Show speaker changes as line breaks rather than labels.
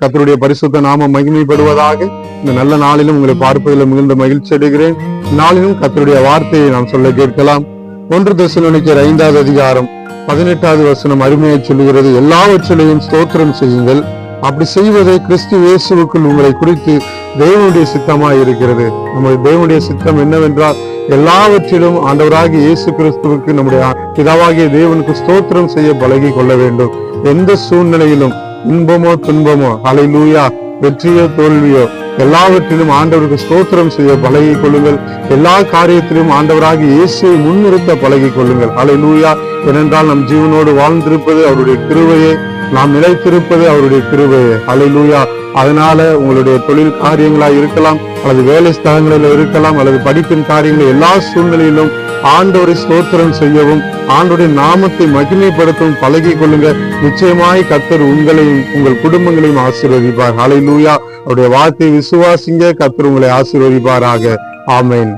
கத்தருடைய பரிசுத்த நாம மகிமைப்படுவதாக இந்த நல்ல நாளிலும் உங்களை பார்ப்பதில் மிகுந்த மகிழ்ச்சி அடைகிறேன். நாளிலும் கத்தருடைய வார்த்தையை நாம் சொல்ல கேட்கலாம். ஒன்று தசனோனிக்கர் ஐந்தாவது அதிகாரம் பதினெட்டாவது வசனம் அருமையை சொல்லுகிறது. எல்லாவற்றிலையும் ஸ்தோத்திரம் செய்யுங்கள். அப்படி செய்வதை கிறிஸ்து இயேசுவுக்குள் உங்களை குறித்து தேவனுடைய சித்தமாய் இருக்கிறது. நம்முடைய தேவனுடைய சித்தம் என்னவென்றால் எல்லாவற்றிலும் ஆண்டவராகிய இயேசு கிறிஸ்துவுக்கு நம்முடைய பிதாவாகிய தேவனுக்கு ஸ்தோத்திரம் செய்ய பழகி கொள்ள வேண்டும். எந்த சூழ்நிலையிலும் இன்பமோ துன்பமோ? அலைலூயா வெற்றியோ தோல்வியோ? எல்லாவற்றிலும் ஆண்டவருக்கு ஸ்தோத்திரம் செய்ய பழகி கொள்ளுங்கள். எல்லா காரியத்திலும் ஆண்டவராக இயேசுவை முன்னிறுத்த பழகி கொள்ளுங்கள். அலைலூயா ஏனென்றால் நம் ஜீவனோடு வாழ்ந்திருப்பது அவருடைய கிருவையே நாம் நிலைத்திருப்பது அவருடைய கிருபையே. அலைலூயா அதனால உங்களுடைய தொழில் காரியங்களா இருக்கலாம் அல்லது வேலை ஸ்தலங்களில் இருக்கலாம் அல்லது படிப்பின் காரியங்கள் எல்லா சூழ்நிலையிலும் ஆண்டோரை ஸ்தோத்திரம் செய்யவும் ஆண்டோடைய நாமத்தை மகிமைப்படுத்தவும் பழகி கொள்ளுங்க நிச்சயமாய் கத்தர் உங்களையும் உங்கள் குடும்பங்களையும் ஆசீர்வதிப்பார். அலைலூயா அவருடைய வார்த்தையை விசுவாசிங்க கத்தர் உங்களை ஆசீர்வதிப்பாராக. ஆமேன்.